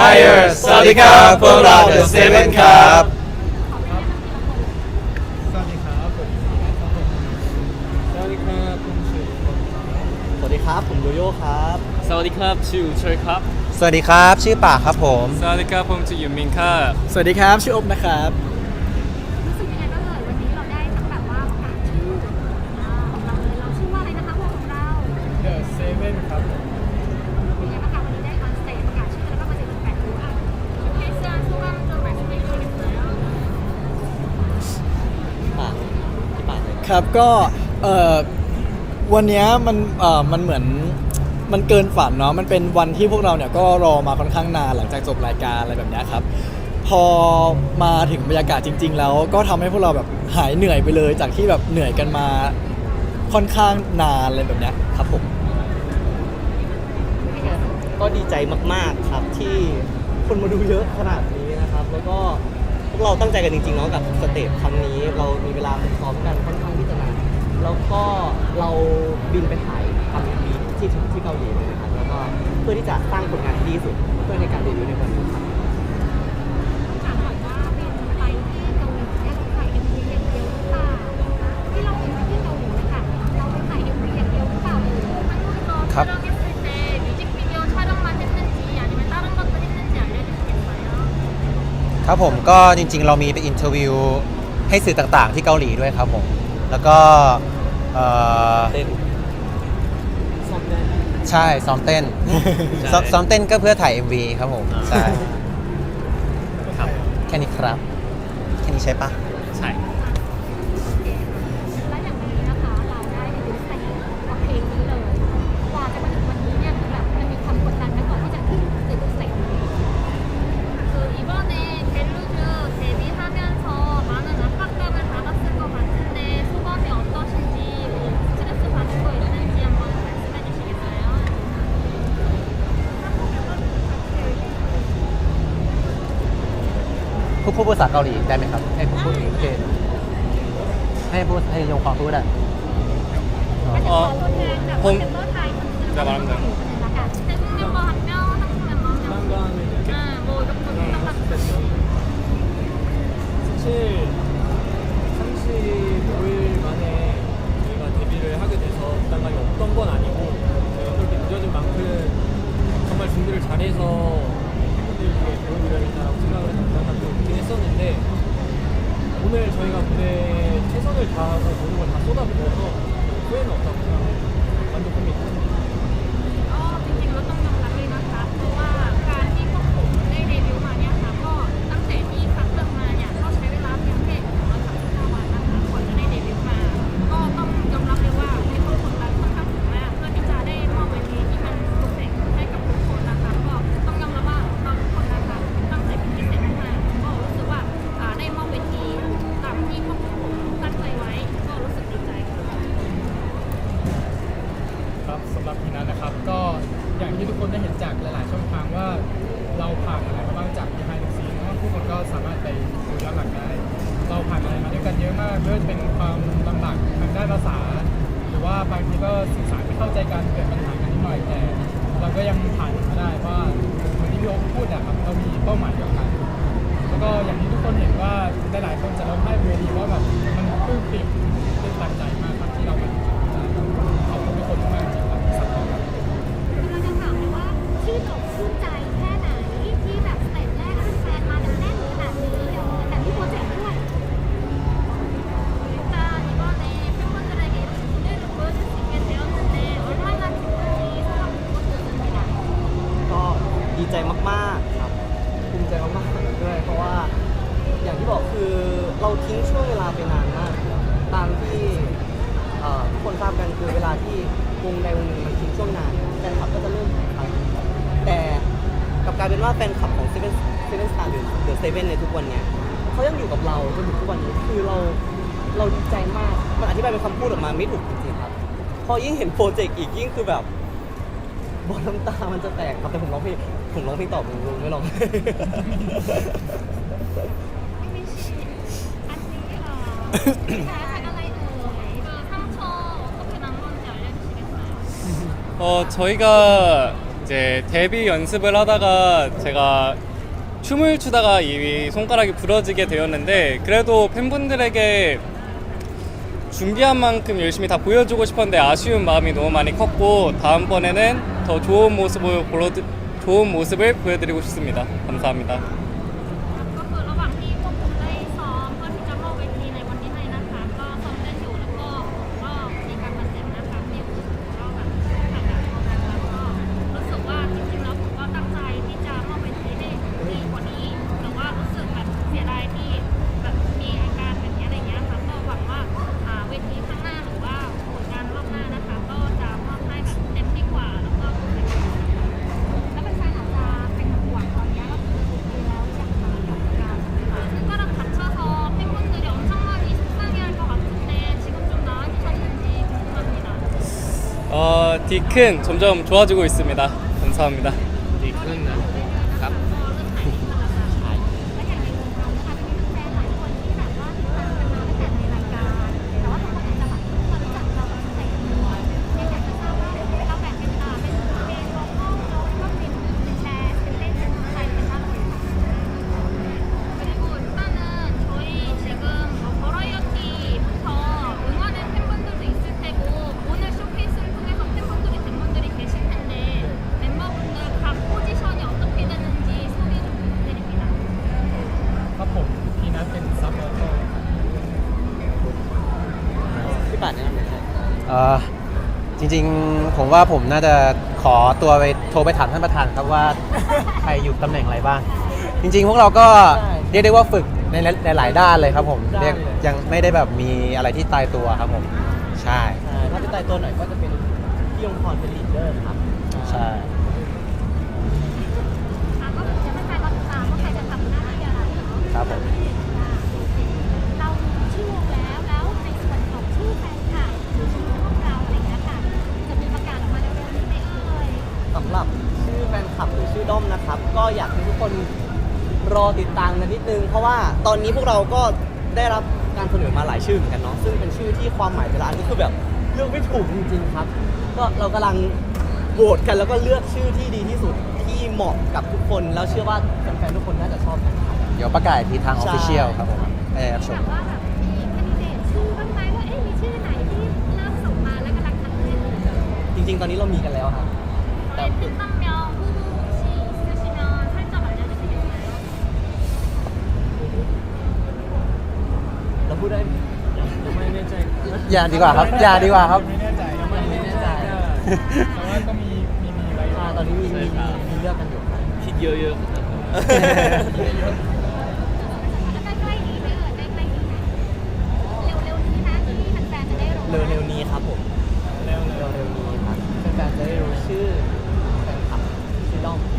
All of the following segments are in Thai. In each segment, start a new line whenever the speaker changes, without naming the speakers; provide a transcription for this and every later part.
higher สวัสดีครับพวกเรา The Seven ครับ
สวัสดีครับผมสวัสดีครับผมชื่อ
สวัสดีครับ ผมโยโย่ครับ
สวัสดีครับชื่อเชยครับ
สวัสดีครับ ชื่อป่าครับผม
สวัสดีครับผมชื่อยูมินครับ
สวัสดีครับ ชื่ออบนะครับ
ครั
บ
ก็เอ่อ
วันเนี้ยมันเอ่อมันเหมือนมันเกินฝันเนาะมันเป็นวันที่พวกเราเนี่ยก็รอมาค่อนข้างนานหลังจากจบรายการอะไรแบบเนี้ยครับ พอมาถึงบรรยากาศจริง ๆ แล้วก็ทำให้พวกเราแบบหายเหนื่อยไปเลยจากที่แบบเหนื่อยกันมาค่อนข้างนานอะไรแบบเนี้ยครับผม
ก็ดีใจมาก ๆ ครับที่คนมาดูเยอะขนาดนี้นะครับ แล้วก็ พวกเราตั้งใจกันจริงๆเนาะกับสเตจครั้งนี้ เรามีเวลาซ้อมกันค่อนข้างที่จะนานแล้วก็เราบินไปถ่ายทำมีที่ที่เกาหลีเลยนะครับแล้วก็เพื่อที่จะสร้างผลงานที่ดีที่สุดเพื่อในการเดบิวต์ในวันนี้ครับ
ครั
บผมก็จริงๆ เรามีไปอินเทอร์วิวให้สื่อต่างๆ ที่เกาหลีด้วยครับผม แล้วก็เอ่อ
เต้นซ้อมได้
ใช่ซ้อมเต้นซ้อมซ้อมเต้นก็เพื่อถ่าย MV ครับผมใช่
ครับ
แค่นี้ครับ แค่นี้ใช่ปะ
ใช่
พูดพู
ดภาษาเกาหลีได้ไหมครับ ให้พูดพูดโอเคให้พูดให้ยงความพูดได้
อันนี้ขอตัวแทนจาก
ผม
เมมเบอร์ไทยคนหนึง
จะมาลำดับ
ละกันเป็นเมมเบอร์หันเงาทั้ Tamam. ก็ยังผ่า
นมาได้ว่าเหมือนที่พี่โอ๊คพูดอะครับเรามีเป้าหมายเดียวกัน แล้วก็อย่างที่ทุกคนเห็นว่าหลายๆคนจะร้องไห้เวทีว่าแบบมันปลื้มปิ่ม
ลับก
ลายเป็นว่าแฟนคลับของเซเว่นเซเว่นสตาร์หรือเดอะเซเว่นในทุกวันเนี้ยเขายังอยู่กับเราจนถึงทุกวันนี้คือเราเราดีใจมาก มันอธิบายเป็นคำพูดออกมาไม่ถูกจริงๆครับ พอยิ่งเห็นโปรเจกต์อีกยิ่งคือแบบ บอลน้ำตา มันจะแตกครับแต่ผมร้องเพลงผมร้องเพลงต่อผมรู้ไม่ร้อง
혜민 씨, 안녕히 가. 잘 알아요. 그 상처 어떻게 난 건지 알려주시겠어요?
어 저희가 이제 데뷔 연습을 하다가 제가 춤을 추다가 이 손가락이 부러지게 되었는데 그래도 팬분들에게 준비한 만큼 열심히 다 보여주고 싶었는데 아쉬운 마음이 너무 많이 컸고 다음번에는 더 좋은 모습을 보여 좋은 모습을 보여드리고 싶습니다.
감사합니다.
디큰 점점 좋아지고 있습니다. 감사합니다.
ริง
ๆ ผมว่าผมน่าจะขอตัวไปโทรไปถามท่านประธานครับว่าใครอยู่ตำแหน่งอะไรบ้าง จริง ๆ พวกเราก็เรียกได้ว่าฝึกในหลายๆด้านเลยครับผมเรียกยังไม่ได้แบบมีอะไรที่ตายตัวครับผม ใช่
ใช่ถ้าเป็นตายตัวหน่อยก็จะเป็นพี่ยงพรเป็นลีดเดอร์ครับ
ใช่
อะก็เดี๋ยวแฟนๆรอติดตามว่าใครจะทำหน้าที่อะไรเนาะ
ครับผม
หรั
บชื่อแฟนคลับหรือชื่อด้อมนะครับ ก็อยากให้ทุกคนรอติดตามกันนิดนึง เพราะว่าตอนนี้พวกเราก็ได้รับการเสนอมาหลายชื่อเหมือนกันเนาะซึ่งเป็นชื่อที่ความหมายแต่ละอันก็คือแบบเลือกไม่ถูกจริงๆครับ ก็เรากำลังโหวตกันแล้วก็เลือกชื่อที่ดีที่สุดที่เหมาะกับทุกคน แล้วเชื่อว่าแฟนๆทุกคนน่าจะชอบกันครับ
เดี๋ยวประกาศอีกทีทางออฟฟิเชียลครับผมให้รับช
แบ
ม
บว่าแบบมีแคนดิเดตชื่อบ้างไหมว่าเอ๊ะมีชื่อไหนที่เริ่มส่งมาแล้วกำลังคัดเลือก
จริง ๆ ตอนนี้เรามีกันแล้วครับแต่
네, 팬덤명 후보 혹시 있으시면 살짝 알려주시겠나요?
เราพูดได้ไหม
ไม่แน่ใจ
อย่าดีกว่าครับ อย่าดีกว่าครับ
ไม่แน่ใจยังไม่
ไม่แน่ใจ
แต่ว่าก็มีมีมีไว้
อ่าตอนนี้มีมีมีมีเลือกกันอยู่ครับ
คิดเยอะๆครับ
แล้วใกล้ๆนี้ไหมเอ่ยใกล้ๆนี้ไหมเร็วๆนี้นะที่แฟนๆจะได้รู้
เร็วๆนี้ครับผม
เร็วเลย
เร็วๆนี้ครับแฟนๆจะได้รู้ชื่อแฟนคลับ ชื่อด้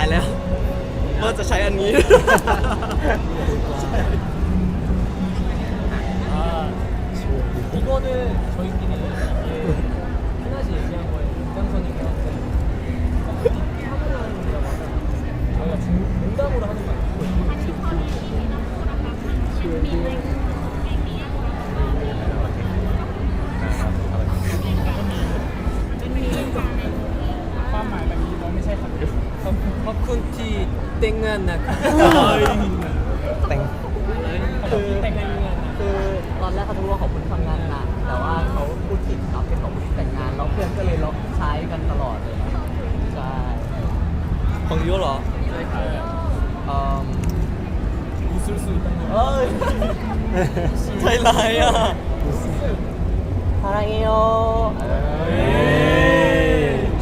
า
ยแล้วว่าจะ
ใช้อัน
นี้ 이거는 นะแต่ง
แต่
งงาคือตอนแรกเขาทว่าขอบคุณทำงานนะแต่ว่าเขาพูดผิดครับเป็นขอบคุณแต่งงานแล้วเพื่อนก็เลยล็อกใช้กันตลอดเลยใช่ของยูเหรอใช่ครับ
เออ
เอ้ยใช่ไรอะฮาเอโอ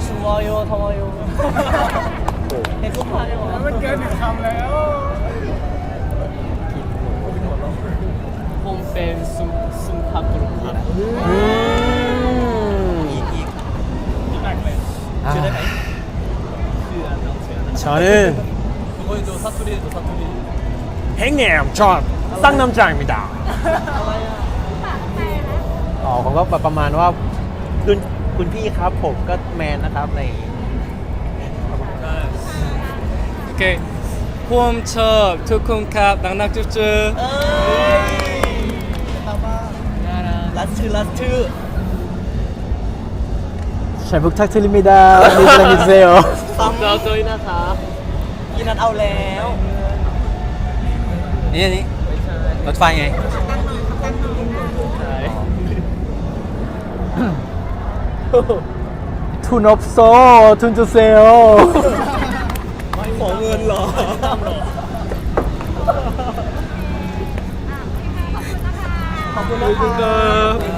ช่วยโยทอยโย เห็นกค้าเลยบอกว่
มันเกินหนึ่งคำแล้ว
คงเป็นซุมซุมคาบกรุบครับ
อีก
อีกอีก
มเลย
ชื่อได้ไหชื่อน้องเชื่อนนึง
ทุก
คดูซัตตุรีดูซัตตุรีเฮ
งแหนมชอน
ตั้งน้ำใจม่ด่า
อ๋อผมก็ประมาณว่าคุณคุณพี่ครับผมก็แมนนะครับใน เควมเชิบ
ทุกคนครับนักนักจุ๊
จุ๊อรัดชื่อรัดชื่อ
ฉันบุกทักทิลิมิดามิสลามิเซ
ลซ้ำเราด้วยนะคะยินัดเอาแล้ว
นี่นี่รถไฟไงทุนอบโซทุ
นจูเซล เหรอ
ขอบคุณนะคะ
ขอบคุณนะครับ